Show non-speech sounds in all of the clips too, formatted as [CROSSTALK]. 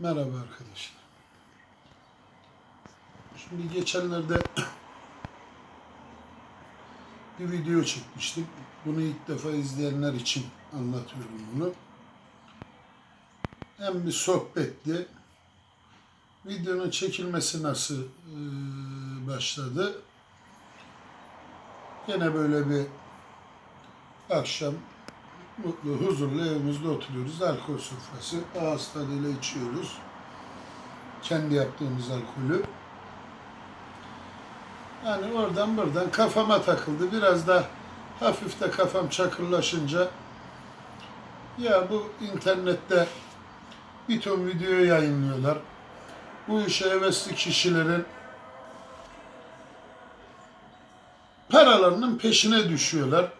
Merhaba arkadaşlar. Şimdi geçenlerde [COUGHS] bir video çekmiştim. Bunu ilk defa izleyenler için anlatıyorum bunu. Hem bir sohbetti. Videonun çekilmesi nasıl e, başladı? Gene böyle bir akşam mutlu, huzurlu evimizde oturuyoruz. Alkol sofrası. Ağız tadıyla içiyoruz. Kendi yaptığımız alkolü. Yani oradan buradan kafama takıldı. Biraz da hafif de kafam çakırlaşınca ya bu internette bir ton video yayınlıyorlar. Bu işe hevesli kişilerin paralarının peşine düşüyorlar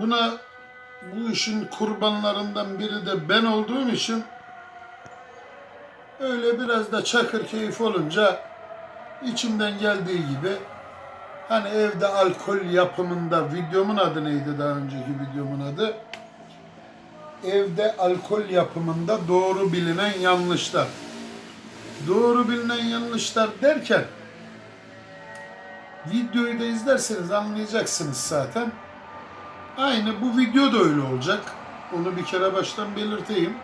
buna bu işin kurbanlarından biri de ben olduğum için öyle biraz da çakır keyif olunca içimden geldiği gibi hani evde alkol yapımında videomun adı neydi daha önceki videomun adı? Evde alkol yapımında doğru bilinen yanlışlar. Doğru bilinen yanlışlar derken videoyu da izlerseniz anlayacaksınız zaten. Aynı bu video da öyle olacak. Onu bir kere baştan belirteyim.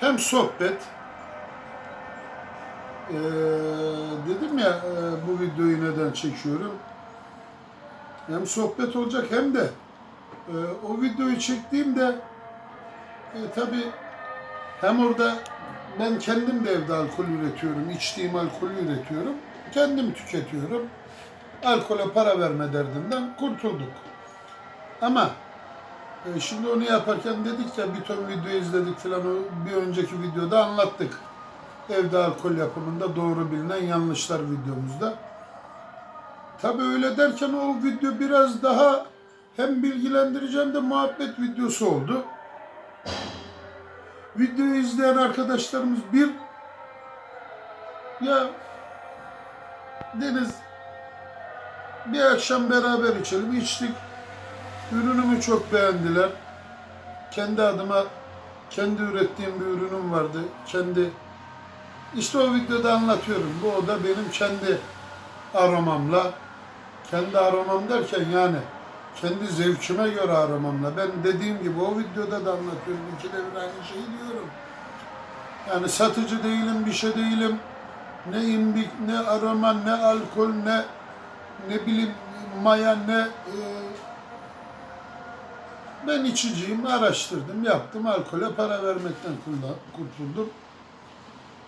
Hem sohbet, ee, dedim ya bu videoyu neden çekiyorum. Hem sohbet olacak hem de e, o videoyu çektiğimde e, tabi hem orada ben kendim de evde alkol üretiyorum, içtiğim alkolü üretiyorum, kendim tüketiyorum. Alkole para verme derdinden kurtulduk. Ama e, şimdi onu yaparken dedik ya bir ton video izledik filan bir önceki videoda anlattık. Evde alkol yapımında doğru bilinen yanlışlar videomuzda. Tabi öyle derken o video biraz daha hem bilgilendirici hem de muhabbet videosu oldu. Videoyu izleyen arkadaşlarımız bir ya Deniz bir akşam beraber içelim içtik. Ürünümü çok beğendiler. Kendi adıma kendi ürettiğim bir ürünüm vardı. Kendi işte o videoda anlatıyorum. Bu oda benim kendi aromamla kendi aromam derken yani kendi zevkime göre aramamla. Ben dediğim gibi o videoda da anlatıyorum. İkide bir aynı şeyi diyorum. Yani satıcı değilim, bir şey değilim. Ne imbik, ne aroma, ne alkol, ne ne bileyim maya, ne e, ben içiciyim, araştırdım, yaptım, alkole para vermekten kurtuldum.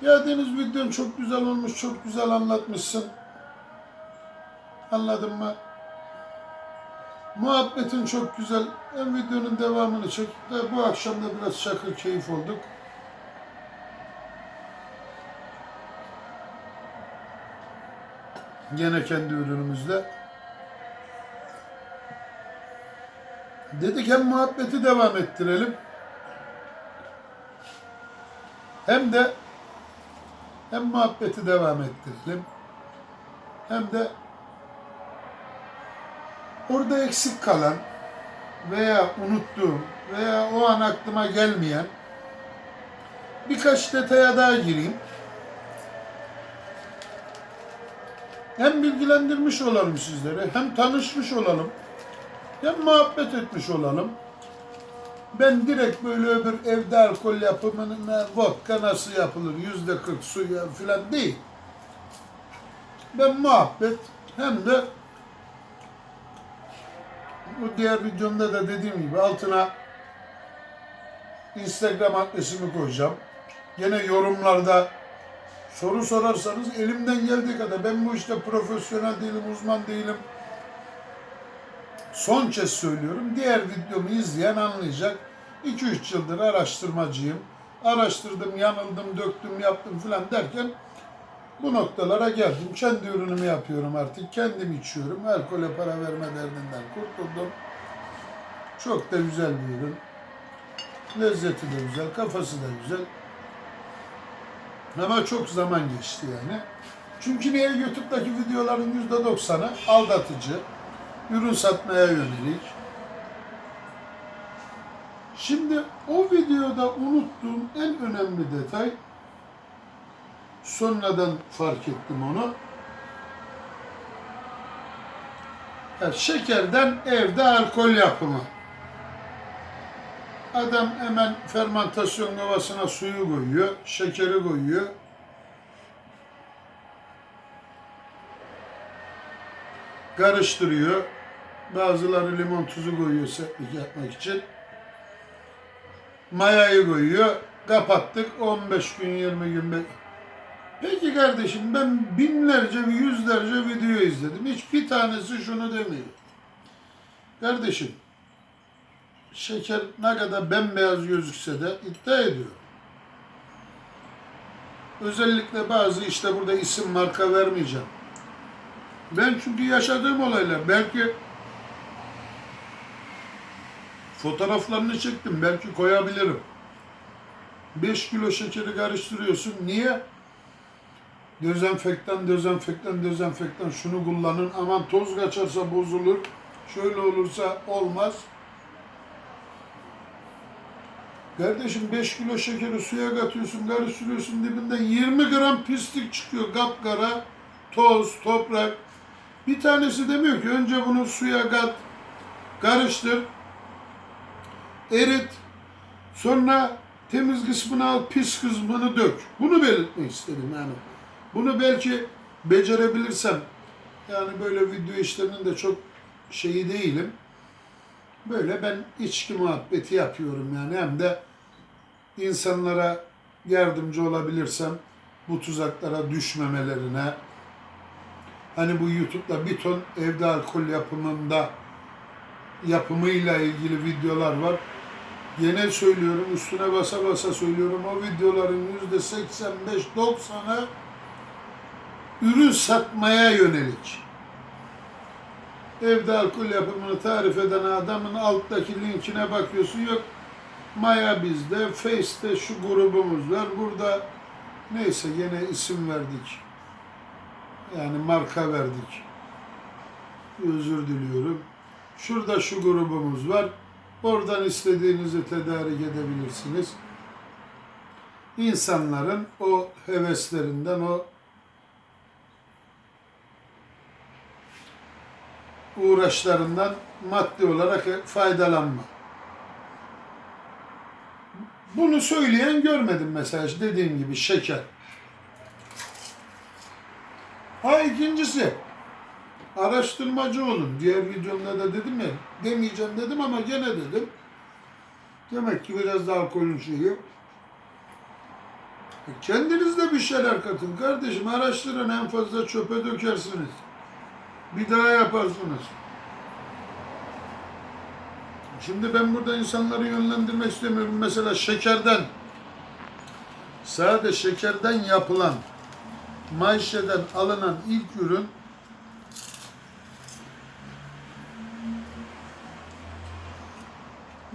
Ya Deniz videon çok güzel olmuş, çok güzel anlatmışsın. Anladın mı? Muhabbetin çok güzel. Hem videonun devamını çek. De bu akşam da biraz şakır keyif olduk. Gene kendi ürünümüzle. Dedik hem muhabbeti devam ettirelim. Hem de hem muhabbeti devam ettirelim. Hem de orada eksik kalan veya unuttuğum veya o an aklıma gelmeyen birkaç detaya daha gireyim. Hem bilgilendirmiş olalım sizlere, hem tanışmış olalım, hem muhabbet etmiş olalım. Ben direkt böyle öbür evde alkol yapımına vodka nasıl yapılır, yüzde kırk suya filan değil. Ben muhabbet hem de bu diğer videomda da dediğim gibi altına Instagram adresimi koyacağım. Gene yorumlarda soru sorarsanız elimden geldiği kadar ben bu işte profesyonel değilim, uzman değilim. Son kez söylüyorum. Diğer videomu izleyen anlayacak. 2-3 yıldır araştırmacıyım. Araştırdım, yanıldım, döktüm, yaptım filan derken bu noktalara geldim. Kendi ürünümü yapıyorum artık. Kendim içiyorum. Alkole para verme derdinden kurtuldum. Çok da güzel bir ürün. Lezzeti de güzel, kafası da güzel. Ama çok zaman geçti yani. Çünkü niye YouTube'daki videoların %90'ı aldatıcı, ürün satmaya yönelik. Şimdi O videoda unuttuğum en önemli detay sonradan fark ettim onu. Ya şekerden evde alkol yapımı. Adam hemen fermentasyon kovasına suyu koyuyor, şekeri koyuyor. Karıştırıyor. Bazıları limon tuzu koyuyor sertlik yapmak için. Mayayı koyuyor. Kapattık 15 gün 20 gün bek- Peki kardeşim ben binlerce yüzlerce video izledim. Hiçbir tanesi şunu demiyor. Kardeşim şeker ne kadar bembeyaz gözükse de iddia ediyor. Özellikle bazı işte burada isim marka vermeyeceğim. Ben çünkü yaşadığım olaylar belki fotoğraflarını çektim belki koyabilirim. 5 kilo şekeri karıştırıyorsun. Niye? Dezenfektan, dezenfektan, dezenfektan şunu kullanın. Aman toz kaçarsa bozulur. Şöyle olursa olmaz. Kardeşim 5 kilo şekeri suya katıyorsun, karıştırıyorsun dibinden 20 gram pislik çıkıyor. Kapkara, toz, toprak. Bir tanesi demiyor ki önce bunu suya kat, karıştır, erit, sonra temiz kısmını al, pis kısmını dök. Bunu belirtmek istedim yani. Bunu belki becerebilirsem, yani böyle video işlerinin de çok şeyi değilim. Böyle ben içki muhabbeti yapıyorum yani hem de insanlara yardımcı olabilirsem bu tuzaklara düşmemelerine hani bu YouTube'da bir ton evde alkol yapımında yapımıyla ilgili videolar var. Yine söylüyorum, üstüne basa basa söylüyorum. O videoların yüzde 85-90'ı ürün satmaya yönelik. Evde alkol yapımını tarif eden adamın alttaki linkine bakıyorsun. Yok Maya bizde, Face'te şu grubumuz var. Burada neyse yine isim verdik. Yani marka verdik. Özür diliyorum. Şurada şu grubumuz var. Oradan istediğinizi tedarik edebilirsiniz. İnsanların o heveslerinden, o uğraşlarından maddi olarak faydalanma. Bunu söyleyen görmedim mesela dediğim gibi şeker. Ha ikincisi araştırmacı olun. Diğer videomda da dedim ya demeyeceğim dedim ama gene dedim. Demek ki biraz da alkolün şeyi. E, Kendiniz de bir şeyler katın kardeşim. Araştırın en fazla çöpe dökersiniz. Bir daha yaparsınız. Şimdi ben burada insanları yönlendirmek istemiyorum. Mesela şekerden, sade şekerden yapılan, mayşeden alınan ilk ürün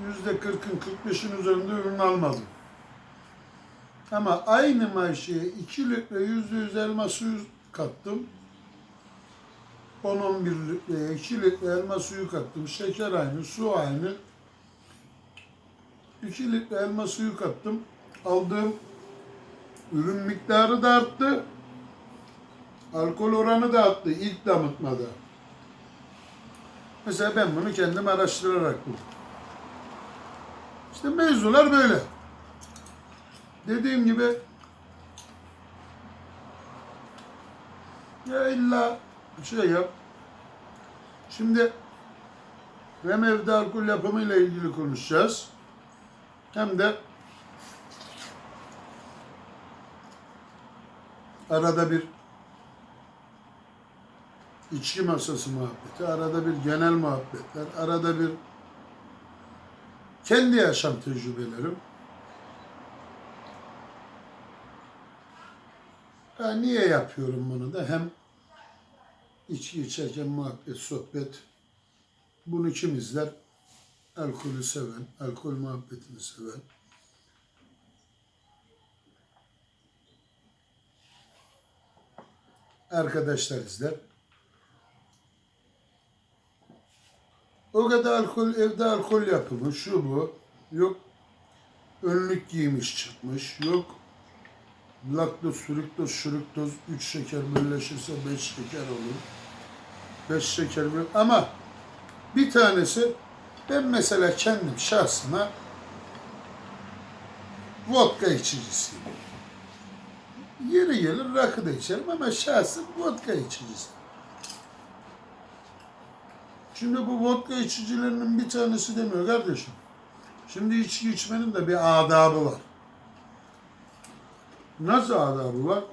yüzde kırkın, kırk beşin üzerinde ürün almadım. Ama aynı mayşeye 2 litre yüzde yüz elma suyu kattım. 10-11 litreye 2 litre elma suyu kattım. Şeker aynı, su aynı. 2 litre elma suyu kattım. Aldığım ürün miktarı da arttı. Alkol oranı da arttı ilk damıtmada. Mesela ben bunu kendim araştırarak buldum. İşte mevzular böyle. Dediğim gibi ya illa şey yap. Şimdi hem evde alkol yapımıyla ilgili konuşacağız. Hem de arada bir içki masası muhabbeti, arada bir genel muhabbetler, arada bir kendi yaşam tecrübelerim. Ha, niye yapıyorum bunu da? Hem içki içerken muhabbet, sohbet. Bunu kim izler? Alkolü seven, alkol muhabbetini seven. Arkadaşlar izler. O kadar alkol, evde alkol yapımı, şu bu. Yok önlük giymiş çıkmış. Yok laktoz, fruktoz, şuruktoz, 3 şeker birleşirse 5 şeker olur. 5 şeker bir ama bir tanesi ben mesela kendim şahsıma vodka içicisiyim. Yeri gelir rakı da içerim ama şahsım vodka içicisi. Şimdi bu vodka içicilerinin bir tanesi demiyor kardeşim. Şimdi içki içmenin de bir adabı var. Nasıl adabı var?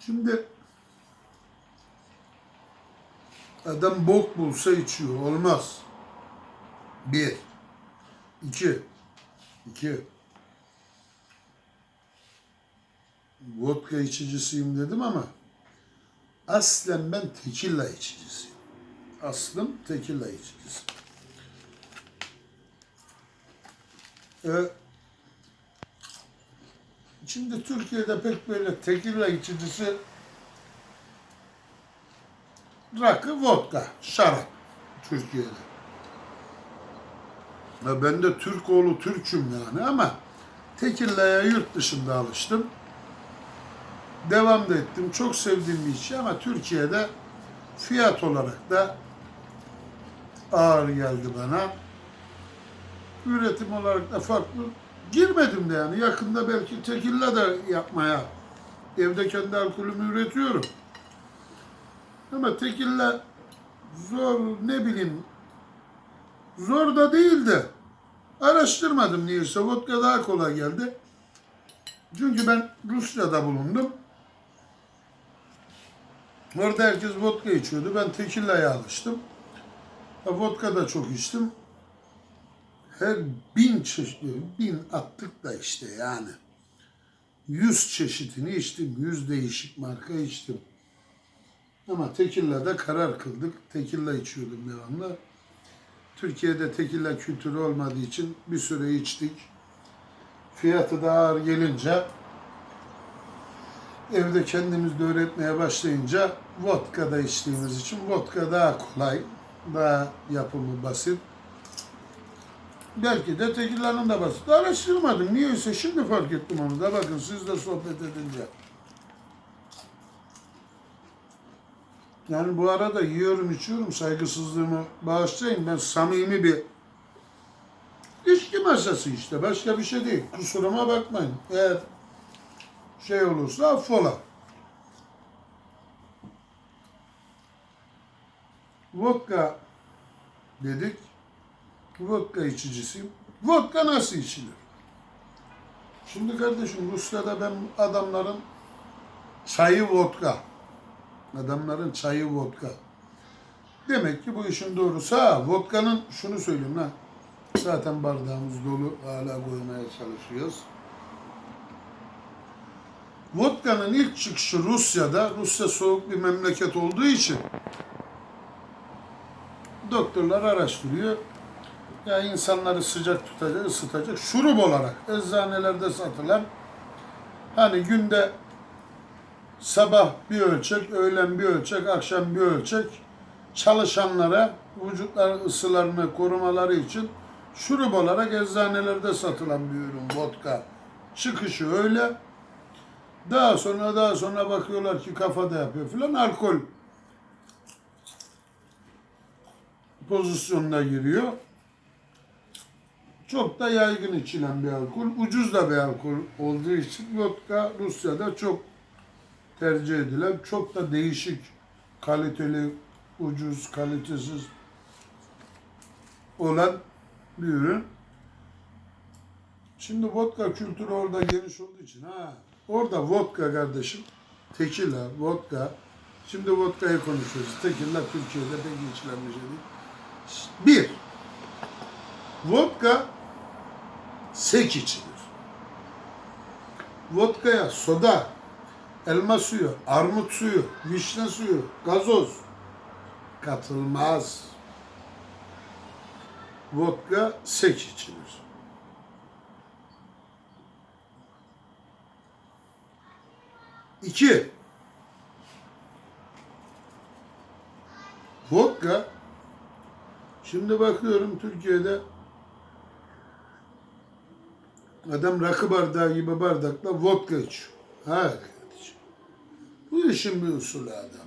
Şimdi adam bok bulsa içiyor. Olmaz. Bir. İki. İki. Vodka içicisiyim dedim ama aslen ben tekilla içicisiyim. Aslım tekilla içicisi. Ee, şimdi Türkiye'de pek böyle tekilla içicisi rakı, vodka, şarap Türkiye'de. Ya ben de Türk oğlu Türk'üm yani ama tekillaya yurt dışında alıştım. Devam da ettim. Çok sevdiğim bir içki ama Türkiye'de fiyat olarak da ağır geldi bana. Üretim olarak da farklı. Girmedim de yani. Yakında belki tekilla da yapmaya. Evde kendi alkolümü üretiyorum. Ama tekilla zor ne bileyim zor da değildi. Araştırmadım niyeyse. Vodka daha kolay geldi. Çünkü ben Rusya'da bulundum. Orada herkes vodka içiyordu. Ben tekillaya alıştım. Vodka da çok içtim. Her bin çeşit, bin attık da işte yani. Yüz çeşitini içtim. Yüz değişik marka içtim. Ama tekillada karar kıldık. Tekilla içiyordum devamlı. Türkiye'de tekilla kültürü olmadığı için bir süre içtik. Fiyatı da ağır gelince evde kendimiz de öğretmeye başlayınca vodka da içtiğimiz için vodka daha kolay, daha yapımı basit. Belki de tekillanın da basit. Araştırmadım. Niyeyse şimdi fark ettim onu da. Bakın siz de sohbet edince. Yani bu arada yiyorum içiyorum saygısızlığımı bağışlayın. Ben samimi bir içki masası işte. Başka bir şey değil. Kusuruma bakmayın. Eğer şey olursa affola. Vodka dedik. Vodka içicisiyim. Vodka nasıl içilir? Şimdi kardeşim Rusya'da ben adamların çayı vodka. Adamların çayı vodka. Demek ki bu işin doğrusu ha. Vodka'nın şunu söyleyeyim ha. Zaten bardağımız dolu hala koymaya çalışıyoruz. Vodka'nın ilk çıkışı Rusya'da, Rusya soğuk bir memleket olduğu için doktorlar araştırıyor. Ya insanları sıcak tutacak, ısıtacak şurup olarak eczanelerde satılan hani günde sabah bir ölçek, öğlen bir ölçek, akşam bir ölçek çalışanlara vücutlar ısılarını korumaları için şurup olarak eczanelerde satılan bir ürün vodka. Çıkışı öyle. Daha sonra daha sonra bakıyorlar ki kafada yapıyor filan alkol pozisyonuna giriyor. Çok da yaygın içilen bir alkol. Ucuz da bir alkol olduğu için vodka Rusya'da çok tercih edilen, çok da değişik, kaliteli, ucuz, kalitesiz olan bir ürün. Şimdi vodka kültürü orada geniş olduğu için ha orada vodka kardeşim tekila, vodka şimdi vodkayı konuşuyoruz. Tekila Türkiye'de pek içilen bir şey değil. Bir, vodka sek içilir. Vodkaya soda, elma suyu, armut suyu, vişne suyu, gazoz katılmaz. Vodka sek içilir. İki, vodka, şimdi bakıyorum Türkiye'de Adam rakı bardağı gibi bardakla vodka içiyor. Ha kardeşim. Bu işin bir usulü adam.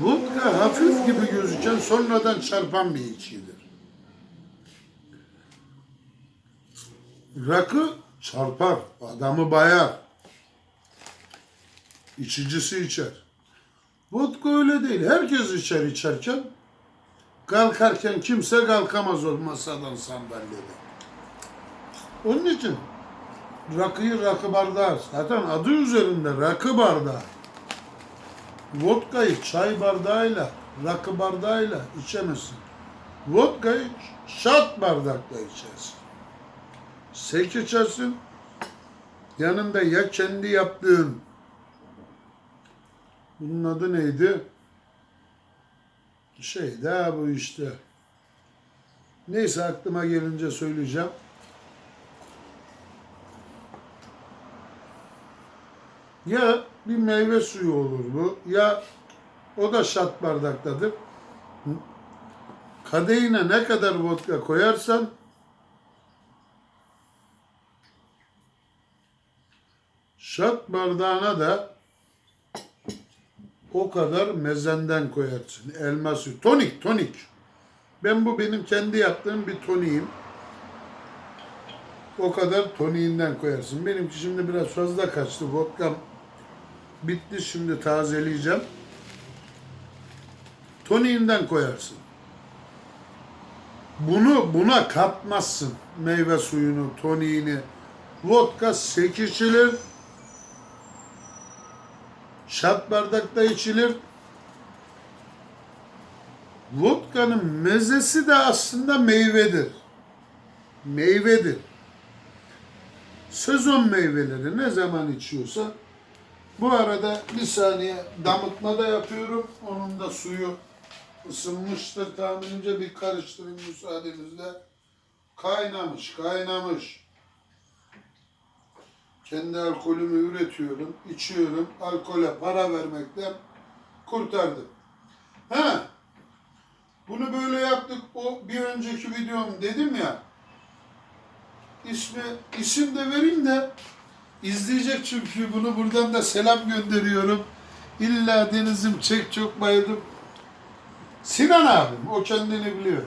Vodka hafif gibi gözüken sonradan çarpan bir içkidir. Rakı çarpar, adamı bayar. İçicisi içer. Vodka öyle değil. Herkes içer içerken. Kalkarken kimse kalkamaz o masadan sandalyede. Onun için rakıyı rakı bardağı. Zaten adı üzerinde rakı bardağı. Vodkayı çay bardağıyla, rakı bardağıyla içemezsin. Vodkayı şat bardakla içersin. Sek içersin. Yanında ya kendi yaptığın bunun adı neydi? Şey daha bu işte. Neyse aklıma gelince söyleyeceğim. Ya bir meyve suyu olur bu ya o da şat bardaktadır. Kadehine ne kadar vodka koyarsan şat bardağına da o kadar mezenden koyarsın. Elma suyu. Tonik, tonik. Ben bu benim kendi yaptığım bir toniğim. O kadar toniğinden koyarsın. Benimki şimdi biraz fazla kaçtı. Vodkam bitti şimdi tazeleyeceğim. Toniğinden koyarsın. Bunu buna katmazsın. Meyve suyunu, toniğini. Vodka sekişilir. Şat bardakta içilir. Vodka'nın mezesi de aslında meyvedir. Meyvedir. Sezon meyveleri ne zaman içiyorsa bu arada bir saniye damıtma da yapıyorum. Onun da suyu ısınmıştır tahminimce bir karıştırın müsaadenizle. Kaynamış, kaynamış. Kendi alkolümü üretiyorum, içiyorum. Alkole para vermekten kurtardım. Ha, bunu böyle yaptık. O bir önceki videom dedim ya. İsmi, isim de vereyim de izleyecek çünkü bunu buradan da selam gönderiyorum. İlla Deniz'im çek çok bayıldım. Sinan abim, o kendini biliyor.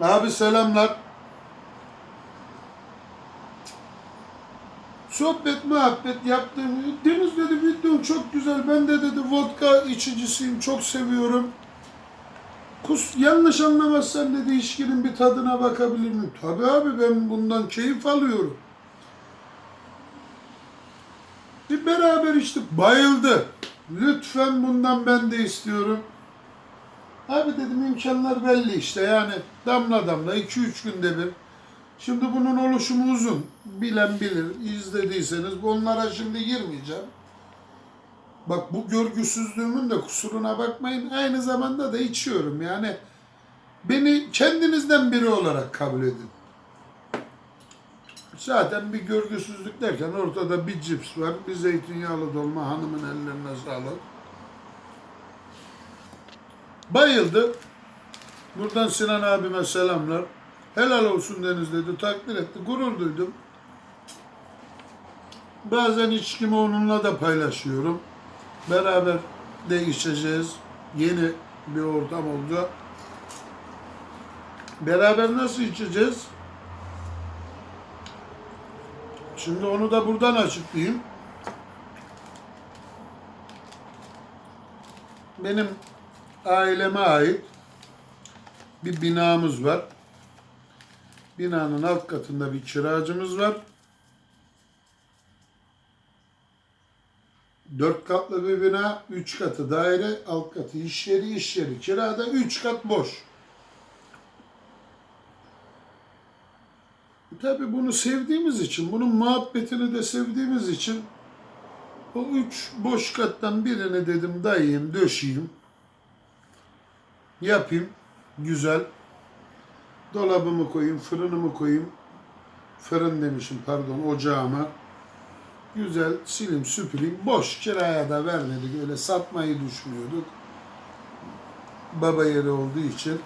Abi selamlar. Sohbet, muhabbet yaptım. Deniz dedi videon çok güzel. Ben de dedi vodka içicisiyim. Çok seviyorum. Kus, yanlış anlamazsan dedi içkinin bir tadına bakabilir miyim? Tabii abi ben bundan keyif alıyorum. Bir beraber içtik. Bayıldı. Lütfen bundan ben de istiyorum. Abi dedim imkanlar belli işte yani damla damla 2-3 günde bir. Şimdi bunun oluşumu uzun. Bilen bilir. izlediyseniz onlara şimdi girmeyeceğim. Bak bu görgüsüzlüğümün de kusuruna bakmayın. Aynı zamanda da içiyorum yani. Beni kendinizden biri olarak kabul edin. Zaten bir görgüsüzlük derken ortada bir cips var, bir zeytinyağlı dolma hanımın ellerine sağlık. Bayıldı. Buradan Sinan abime selamlar. Helal olsun Deniz dedi, takdir etti, gurur duydum. Bazen içkimi onunla da paylaşıyorum. Beraber de içeceğiz. Yeni bir ortam oldu. Beraber nasıl içeceğiz? Şimdi onu da buradan açıklayayım. Benim aileme ait bir binamız var. Binanın alt katında bir kiracımız var. Dört katlı bir bina, üç katı daire, alt katı iş yeri, iş yeri. Kirada üç kat boş. Tabii bunu sevdiğimiz için, bunun muhabbetini de sevdiğimiz için o üç boş kattan birini dedim dayayım, döşeyim. Yapayım. Güzel. Dolabımı koyayım, fırınımı koyayım. Fırın demişim pardon, ocağıma. Güzel silim süpüreyim. Boş kiraya da vermedik. Öyle satmayı düşünüyorduk. Baba yeri olduğu için.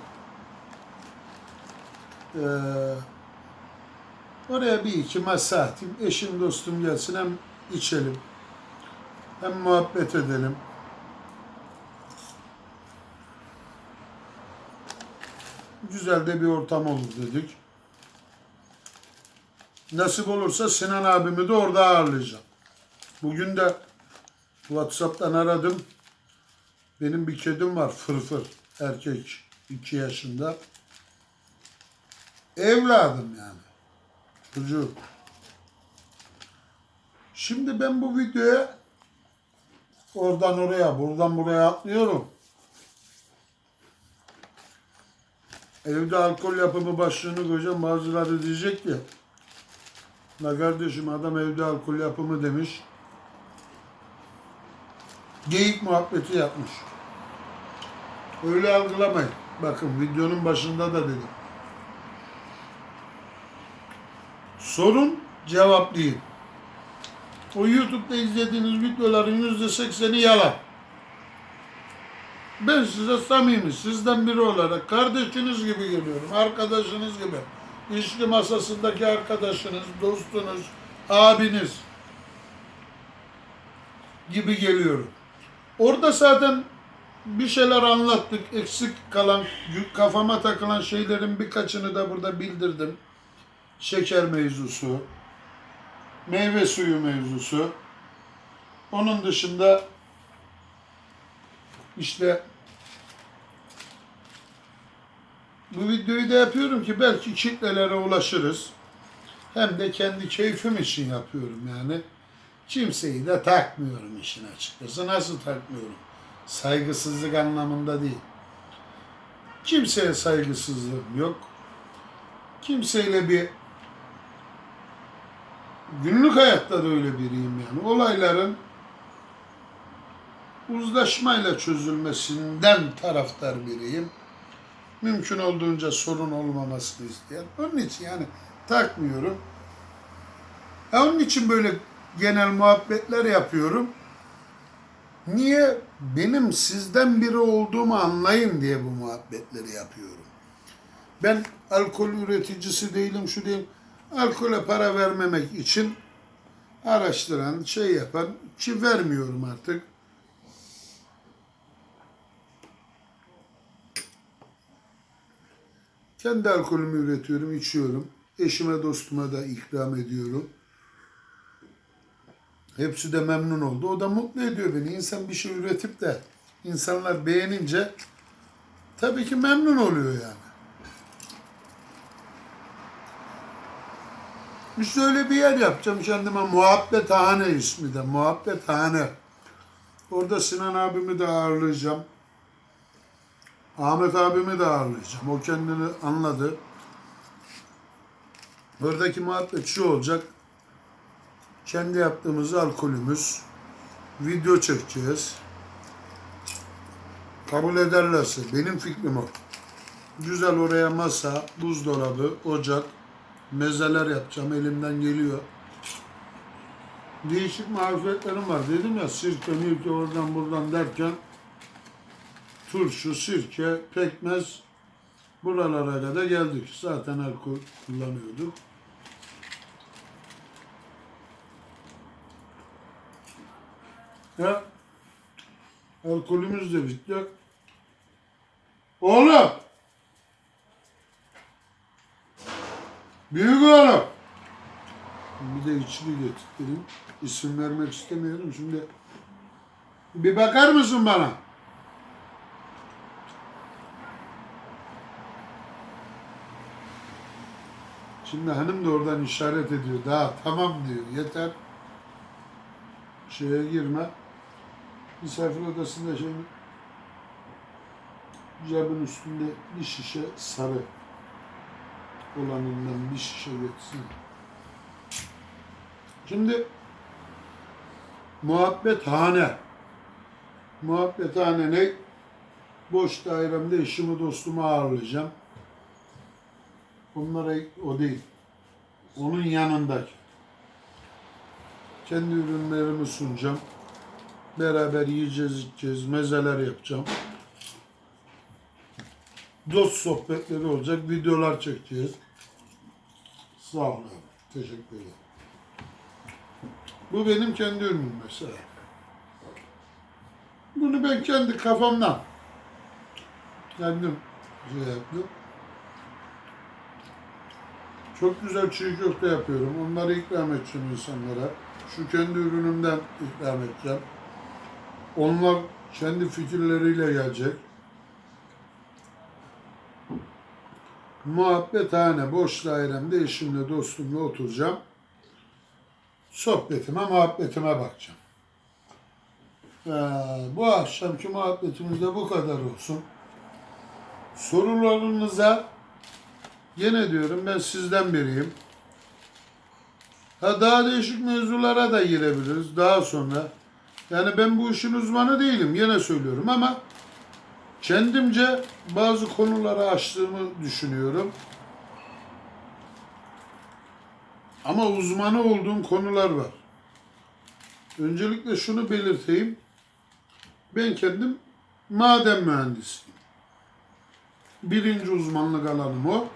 Ee, Oraya bir iki masa atayım. Eşim dostum gelsin hem içelim. Hem muhabbet edelim. Güzel de bir ortam olur dedik. Nasip olursa Sinan abimi de orada ağırlayacağım. Bugün de WhatsApp'tan aradım. Benim bir kedim var fırfır. Erkek. 2 yaşında. Evladım yani. Çocuk. Şimdi ben bu videoya oradan oraya, buradan buraya atlıyorum. Evde alkol yapımı başlığını koyacağım. Bazıları diyecek ki La kardeşim adam evde alkol yapımı demiş. Geyik muhabbeti yapmış. Öyle algılamayın. Bakın videonun başında da dedim. Sorun cevap değil. O YouTube'da izlediğiniz videoların yüzde sekseni yalan. Ben size samimi, sizden biri olarak kardeşiniz gibi geliyorum, arkadaşınız gibi. İlişki masasındaki arkadaşınız, dostunuz, abiniz gibi geliyorum. Orada zaten bir şeyler anlattık. Eksik kalan, kafama takılan şeylerin birkaçını da burada bildirdim. Şeker mevzusu, meyve suyu mevzusu. Onun dışında işte bu videoyu da yapıyorum ki belki kitlelere ulaşırız. Hem de kendi keyfim için yapıyorum yani. Kimseyi de takmıyorum işin açıkçası. Nasıl takmıyorum? Saygısızlık anlamında değil. Kimseye saygısızlığım yok. Kimseyle bir günlük hayatta da öyle biriyim yani. Olayların uzlaşmayla çözülmesinden taraftar biriyim. Mümkün olduğunca sorun olmamasını isteyen. Onun için yani takmıyorum. Ha, onun için böyle genel muhabbetler yapıyorum. Niye? Benim sizden biri olduğumu anlayın diye bu muhabbetleri yapıyorum. Ben alkol üreticisi değilim, şu değilim. Alkole para vermemek için araştıran, şey yapan ki vermiyorum artık. Kendi alkolümü üretiyorum, içiyorum. Eşime, dostuma da ikram ediyorum. Hepsi de memnun oldu. O da mutlu ediyor beni. İnsan bir şey üretip de insanlar beğenince tabii ki memnun oluyor yani. İşte öyle bir yer yapacağım kendime. Muhabbethane ismi de. Muhabbethane. Orada Sinan abimi de ağırlayacağım. Ahmet abimi de ağırlayacağım. O kendini anladı. Buradaki muhabbet şu olacak. Kendi yaptığımız alkolümüz. Video çekeceğiz. Kabul ederlerse. Benim fikrim o. Güzel oraya masa, buzdolabı, ocak, mezeler yapacağım. Elimden geliyor. Değişik marifetlerim var. Dedim ya sirke, mirke oradan buradan derken turşu, sirke, pekmez buralara kadar geldik. Zaten alkol kullanıyorduk. Ya alkolümüz de bitti. Oğlum! Büyük oğlum! Bir de içli getirdim. İsim vermek istemiyorum şimdi. Bir bakar mısın bana? Şimdi hanım da oradan işaret ediyor. Daha tamam diyor. Yeter. Şeye girme. Misafir odasında şey cebin üstünde bir şişe sarı olanından bir şişe geçsin. Şimdi muhabbethane. Muhabbethane ne? Boş dairemde eşimi dostumu ağırlayacağım. Bunlara o değil. Onun yanındaki. Kendi ürünlerimi sunacağım. Beraber yiyeceğiz, içeceğiz, mezeler yapacağım. Dost sohbetleri olacak, videolar çekeceğiz. Sağ olun. Teşekkür ederim. Bu benim kendi ürünüm mesela. Bunu ben kendi kafamdan kendim şey yaptım. Çok güzel çiğ köfte yapıyorum. Onları ikram edeceğim insanlara. Şu kendi ürünümden ikram edeceğim. Onlar kendi fikirleriyle gelecek. Muhabbethane, boş dairemde eşimle, dostumla oturacağım. Sohbetime, muhabbetime bakacağım. Ee, bu akşamki muhabbetimiz de bu kadar olsun. Sorularınıza Yine diyorum ben sizden biriyim. Ha daha değişik mevzulara da girebiliriz daha sonra. Yani ben bu işin uzmanı değilim yine söylüyorum ama kendimce bazı konuları açtığımı düşünüyorum. Ama uzmanı olduğum konular var. Öncelikle şunu belirteyim. Ben kendim maden mühendisiyim. Birinci uzmanlık alanım o.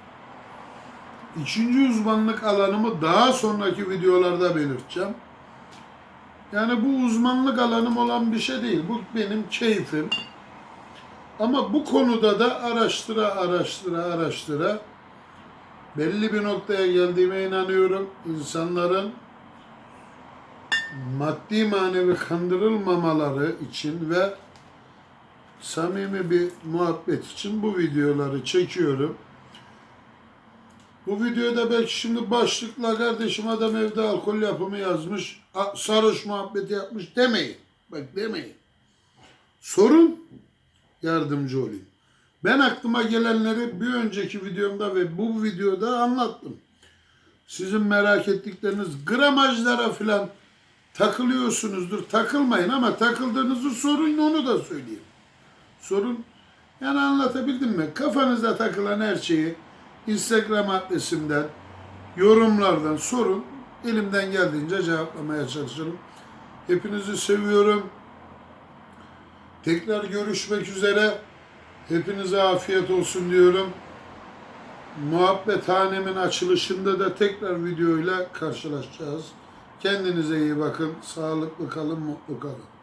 İkinci uzmanlık alanımı daha sonraki videolarda belirteceğim. Yani bu uzmanlık alanım olan bir şey değil. Bu benim keyfim. Ama bu konuda da araştıra araştıra araştıra belli bir noktaya geldiğime inanıyorum. İnsanların maddi manevi kandırılmamaları için ve samimi bir muhabbet için bu videoları çekiyorum. Bu videoda belki şimdi başlıkla kardeşim adam evde alkol yapımı yazmış, sarhoş muhabbeti yapmış demeyin. Bak demeyin. Sorun, yardımcı olayım. Ben aklıma gelenleri bir önceki videomda ve bu videoda anlattım. Sizin merak ettikleriniz gramajlara falan takılıyorsunuzdur. Takılmayın ama takıldığınızı sorun onu da söyleyeyim. Sorun yani anlatabildim mi? Kafanıza takılan her şeyi Instagram adresimden, yorumlardan sorun. Elimden geldiğince cevaplamaya çalışırım. Hepinizi seviyorum. Tekrar görüşmek üzere. Hepinize afiyet olsun diyorum. Muhabbethanemin açılışında da tekrar videoyla karşılaşacağız. Kendinize iyi bakın. Sağlıklı kalın, mutlu kalın.